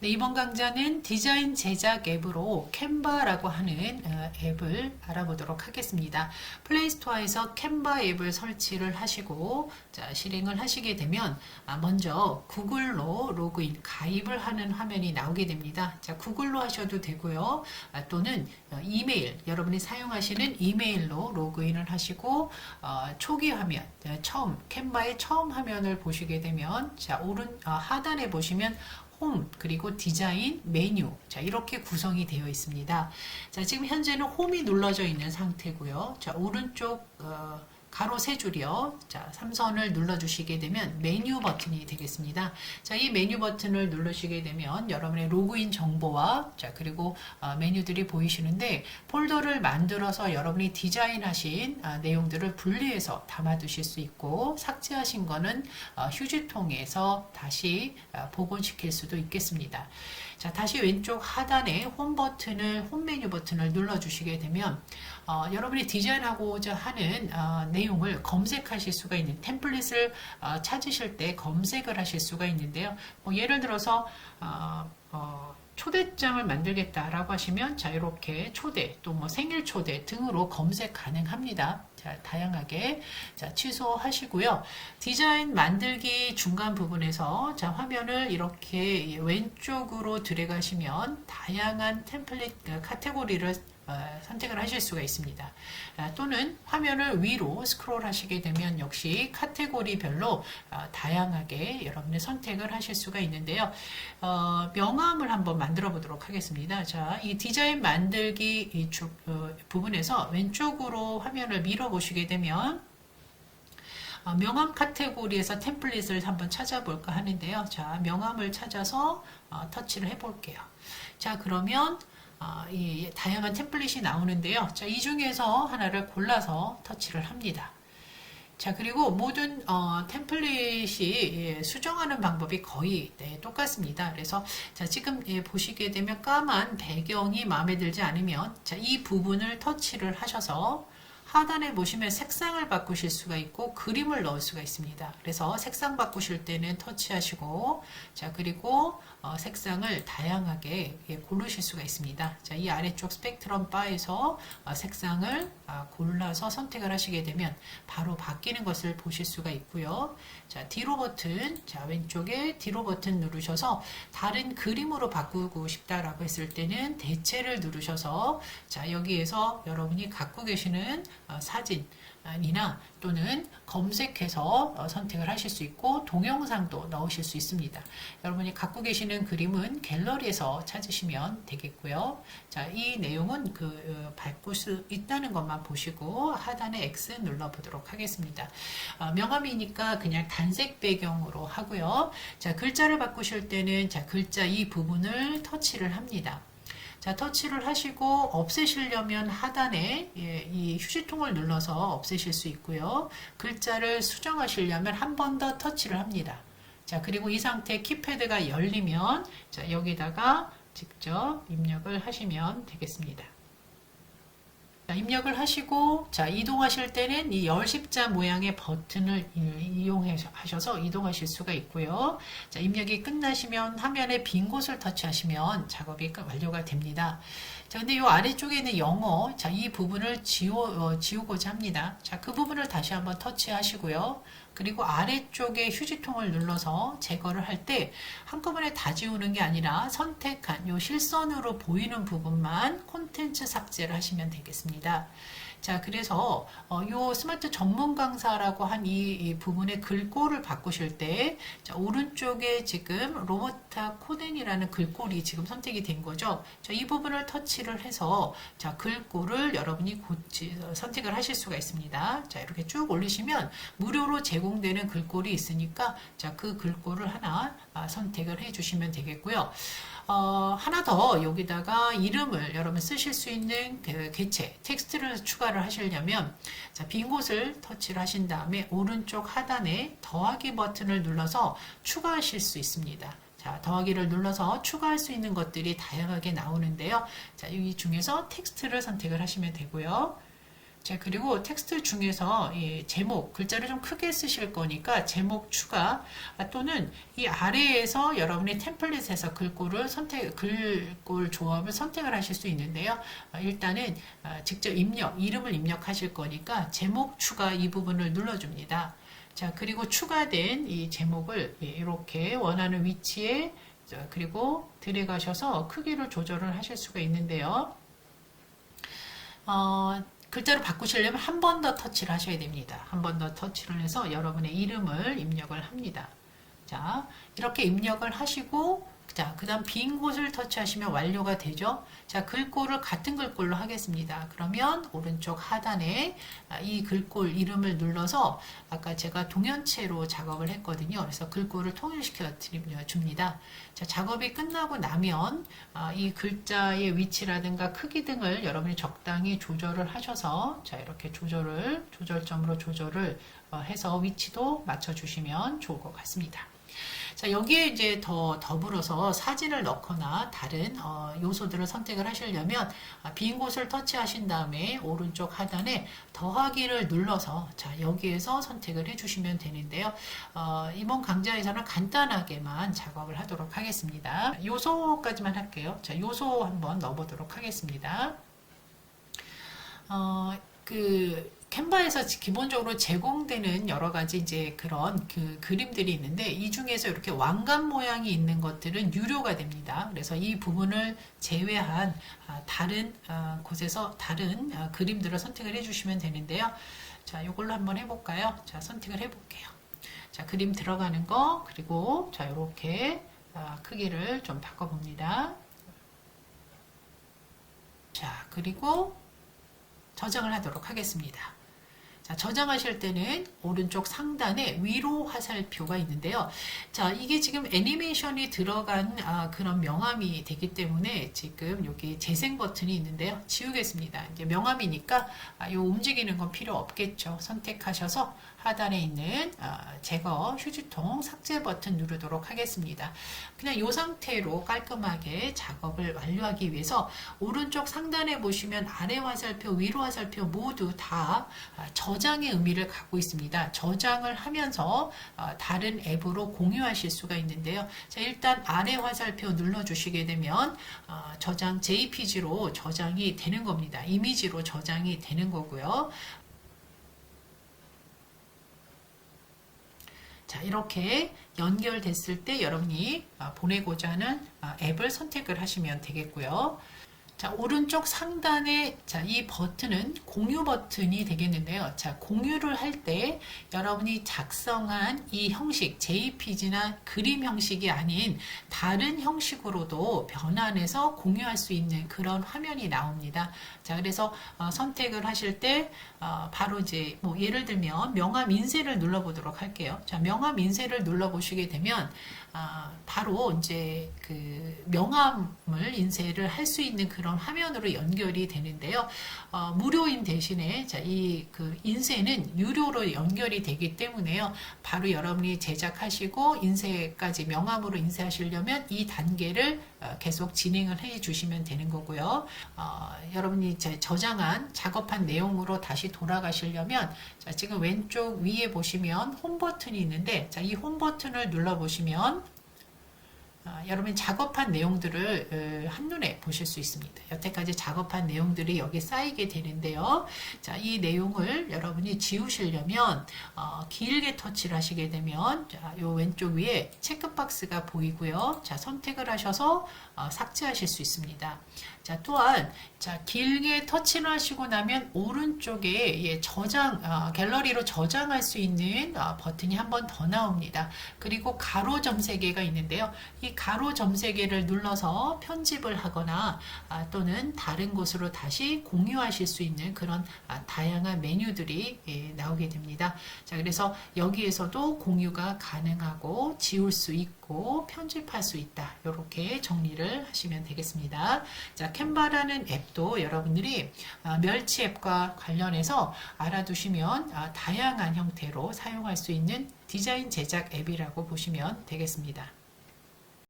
네, 이번 강좌는 디자인 제작 앱으로 캔바라고 하는 어, 앱을 알아보도록 하겠습니다. 플레이스토어에서 캔바 앱을 설치를 하시고 자, 실행을 하시게 되면 아, 먼저 구글로 로그인 가입을 하는 화면이 나오게 됩니다. 자, 구글로 하셔도 되고요. 아, 또는 어, 이메일 여러분이 사용하시는 이메일로 로그인을 하시고 어, 초기 화면 어, 처음 캔바의 처음 화면을 보시게 되면 자 오른 어, 하단에 보시면 홈 그리고 디자인 메뉴 자 이렇게 구성이 되어 있습니다. 자 지금 현재는 홈이 눌러져 있는 상태고요. 자 오른쪽 어, 가로 세 줄이요. 자, 삼선을 눌러주시게 되면 메뉴 버튼이 되겠습니다. 자, 이 메뉴 버튼을 누르시게 되면 여러분의 로그인 정보와 자, 그리고 어, 메뉴들이 보이시는데 폴더를 만들어서 여러분이 디자인하신 아, 내용들을 분리해서 담아두실 수 있고 삭제하신 거는 어, 휴지통에서 다시 아, 복원시킬 수도 있겠습니다. 자, 다시 왼쪽 하단에 홈 버튼을, 홈 메뉴 버튼을 눌러주시게 되면, 어, 여러분이 디자인하고자 하는 어, 내용을 검색하실 수가 있는 템플릿을 어, 찾으실 때 검색을 하실 수가 있는데요. 뭐 예를 들어서, 어, 어, 초대장을 만들겠다라고 하시면 자 이렇게 초대 또 뭐 생일 초대 등으로 검색 가능합니다. 자 다양하게 자 취소하시고요. 디자인 만들기 중간 부분에서 자 화면을 이렇게 왼쪽으로 들어가시면 다양한 템플릿 어, 카테고리를 어, 선택을 하실 수가 있습니다. 아, 또는 화면을 위로 스크롤 하시게 되면 역시 카테고리별로 아, 다양하게 여러분의 선택을 하실 수가 있는데요. 어, 명함을 한번 만들어 보도록 하겠습니다. 자, 이 디자인 만들기 이 주, 어, 부분에서 왼쪽으로 화면을 밀어 보시게 되면 어, 명함 카테고리에서 템플릿을 한번 찾아볼까 하는데요. 자, 명함을 찾아서 어, 터치를 해볼게요. 자, 그러면 어, 이 다양한 템플릿이 나오는데요. 자, 이 중에서 하나를 골라서 터치를 합니다. 자, 그리고 모든 어, 템플릿이 예, 수정하는 방법이 거의 네, 똑같습니다. 그래서 자, 지금 예, 보시게 되면 까만 배경이 마음에 들지 않으면 자, 이 부분을 터치를 하셔서 하단에 보시면 색상을 바꾸실 수가 있고 그림을 넣을 수가 있습니다. 그래서 색상 바꾸실 때는 터치하시고 자 그리고 어, 색상을 다양하게 예, 고르실 수가 있습니다. 자, 이 아래쪽 스펙트럼 바에서 어, 색상을 아, 골라서 선택을 하시게 되면 바로 바뀌는 것을 보실 수가 있고요. 자, 뒤로 버튼, 자, 왼쪽에 뒤로 버튼 누르셔서 다른 그림으로 바꾸고 싶다라고 했을 때는 대체를 누르셔서 자, 여기에서 여러분이 갖고 계시는 어, 사진이나 또는 검색해서 어, 선택을 하실 수 있고 동영상도 넣으실 수 있습니다. 여러분이 갖고 계시는 그림은 갤러리에서 찾으시면 되겠고요. 자, 이 내용은 그 어, 바꿀 수 있다는 것만 보시고 하단에 X 눌러 보도록 하겠습니다. 어, 명함이니까 그냥 단색 배경으로 하고요. 자, 글자를 바꾸실 때는 자, 글자 이 부분을 터치를 합니다. 자, 터치를 하시고 없애시려면 하단에 예, 이 휴지통을 눌러서 없애실 수 있고요. 글자를 수정하시려면 한 번 더 터치를 합니다. 자, 그리고 이 상태 키패드가 열리면 자, 여기다가 직접 입력을 하시면 되겠습니다. 자, 입력을 하시고 자 이동하실 때는 이 열십자 모양의 버튼을 이용하셔서 이동하실 수가 있고요. 자 입력이 끝나시면 화면에 빈 곳을 터치하시면 작업이 완료가 됩니다. 자 근데 이 아래쪽에 있는 영어 자이 부분을 지워 어, 지우고자 합니다. 자그 부분을 다시 한번 터치하시고요. 그리고 아래쪽에 휴지통을 눌러서 제거를 할 때 한꺼번에 다 지우는 게 아니라 선택한 요 실선으로 보이는 부분만 콘텐츠 삭제를 하시면 되겠습니다. 자, 그래서 어, 요 스마트 전문 강사라고 한이 부분의 글꼴을 바꾸실 때 자, 오른쪽에 지금 로버타 코덴이라는 글꼴이 지금 선택이 된 거죠. 자, 이 부분을 터치를 해서 자, 글꼴을 여러분이 고치, 선택을 하실 수가 있습니다. 자, 이렇게 쭉 올리시면 무료로 제공되는 글꼴이 있으니까 자, 그 글꼴을 하나 아, 선택을 해 주시면 되겠고요. 어, 하나 더 여기다가 이름을 여러분 쓰실 수 있는 그 개체 텍스트를 추가를 하시려면 자, 빈 곳을 터치를 하신 다음에 오른쪽 하단에 더하기 버튼을 눌러서 추가하실 수 있습니다. 자, 더하기를 눌러서 추가할 수 있는 것들이 다양하게 나오는데요. 자, 이 중에서 텍스트를 선택을 하시면 되고요. 자, 그리고 텍스트 중에서 이 제목, 글자를 좀 크게 쓰실 거니까 제목 추가 아, 또는 이 아래에서 여러분이 템플릿에서 글꼴을 선택, 글꼴 조합을 선택을 하실 수 있는데요. 아, 일단은 아, 직접 입력, 이름을 입력하실 거니까 제목 추가 이 부분을 눌러줍니다. 자, 그리고 추가된 이 제목을 이렇게 원하는 위치에 자, 그리고 들어가셔서 크기를 조절을 하실 수가 있는데요. 어, 글자를 바꾸시려면 한 번 더 터치를 하셔야 됩니다. 한 번 더 터치를 해서 여러분의 이름을 입력을 합니다. 자, 이렇게 입력을 하시고 자, 그 다음 빈 곳을 터치하시면 완료가 되죠. 자, 글꼴을 같은 글꼴로 하겠습니다. 그러면 오른쪽 하단에 아, 이 글꼴 이름을 눌러서 아까 제가 동연체로 작업을 했거든요. 그래서 글꼴을 통일시켜 줍니다. 자, 작업이 끝나고 나면 아, 이 글자의 위치라든가 크기 등을 여러분이 적당히 조절을 하셔서 자, 이렇게 조절을 조절점으로 조절을 어, 해서 위치도 맞춰주시면 좋을 것 같습니다. 자, 여기에 이제 더 더불어서 사진을 넣거나 다른 어, 요소들을 선택을 하시려면 아, 빈 곳을 터치하신 다음에 오른쪽 하단에 더하기를 눌러서 자, 여기에서 선택을 해주시면 되는데요. 어, 이번 강좌에서는 간단하게만 작업을 하도록 하겠습니다. 요소까지만 할게요. 자, 요소 한번 넣어보도록 하겠습니다. 어, 그 캔바에서 기본적으로 제공되는 여러 가지 이제 그런 그 그림들이 있는데 이 중에서 이렇게 왕관 모양이 있는 것들은 유료가 됩니다. 그래서 이 부분을 제외한 아, 다른 아, 곳에서 다른 아, 그림들을 선택을 해주시면 되는데요. 자, 이걸로 한번 해볼까요? 자, 선택을 해볼게요. 자, 그림 들어가는 거 그리고 자, 이렇게 크기를 좀 바꿔봅니다. 자, 그리고 저장을 하도록 하겠습니다. 자, 저장하실 때는 오른쪽 상단에 위로 화살표가 있는데요. 자, 이게 지금 애니메이션이 들어간 아, 그런 명암이 되기 때문에 지금 여기 재생 버튼이 있는데요. 지우겠습니다. 이제 명암이니까 아, 요 움직이는 건 필요 없겠죠. 선택하셔서 하단에 있는 아, 제거 휴지통 삭제 버튼 누르도록 하겠습니다. 그냥 이 상태로 깔끔하게 작업을 완료하기 위해서 오른쪽 상단에 보시면 아래 화살표, 위로 화살표 모두 다 아, 저장의 의미를 갖고 있습니다. 저장을 하면서 아, 다른 앱으로 공유하실 수가 있는데요. 자, 일단 아래 화살표 눌러주시게 되면 저장 JPG로 저장이 되는 겁니다. 이미지로 저장이 되는 거고요. 자, 이렇게 연결됐을 때 여러분이 아, 보내고자 하는 아, 앱을 선택을 하시면 되겠고요. 자, 오른쪽 상단에 자, 이 버튼은 공유 버튼이 되겠는데요. 자, 공유를 할 때 여러분이 작성한 이 형식, JPG나 그림 형식이 아닌 다른 형식으로도 변환해서 공유할 수 있는 그런 화면이 나옵니다. 자, 그래서 어, 선택을 하실 때 어, 바로 이제 뭐 예를 들면 명함 인쇄를 눌러 보도록 할게요. 자, 명함 인쇄를 눌러 보시게 되면 아, 바로 이제 그 명함을 인쇄를 할 수 있는 그런 화면으로 연결이 되는데요. 어, 무료인 대신에 자, 이 그 인쇄는 유료로 연결이 되기 때문에요. 바로 여러분이 제작하시고 인쇄까지 명함으로 인쇄하시려면 이 단계를 어, 계속 진행을 해 주시면 되는 거고요. 어, 여러분이 저장한 작업한 내용으로 다시 돌아가시려면 자, 지금 왼쪽 위에 보시면 홈 버튼이 있는데 자, 이 홈 버튼을 눌러 보시면 어, 여러분 작업한 내용들을 어, 한눈에 보실 수 있습니다. 여태까지 작업한 내용들이 여기 쌓이게 되는데요. 자, 이 내용을 여러분이 지우시려면 어, 길게 터치를 하시게 되면 자, 요 왼쪽 위에 체크박스가 보이고요. 자, 선택을 하셔서 어, 삭제하실 수 있습니다. 자, 또한 자, 길게 터치를 하시고 나면 오른쪽에 예, 저장 어, 갤러리로 저장할 수 있는 어, 버튼이 한 번 더 나옵니다. 그리고 가로 점 세 개가 있는데요. 이 가로 점세 개를 눌러서 편집을 하거나 아, 또는 다른 곳으로 다시 공유하실 수 있는 그런 아, 다양한 메뉴들이 예, 나오게 됩니다. 자, 그래서 여기에서도 공유가 가능하고 지울 수 있고 편집할 수 있다. 이렇게 정리를 하시면 되겠습니다. 자, 캔바라는 앱도 여러분들이 아, 멸치 앱과 관련해서 알아두시면 아, 다양한 형태로 사용할 수 있는 디자인 제작 앱이라고 보시면 되겠습니다.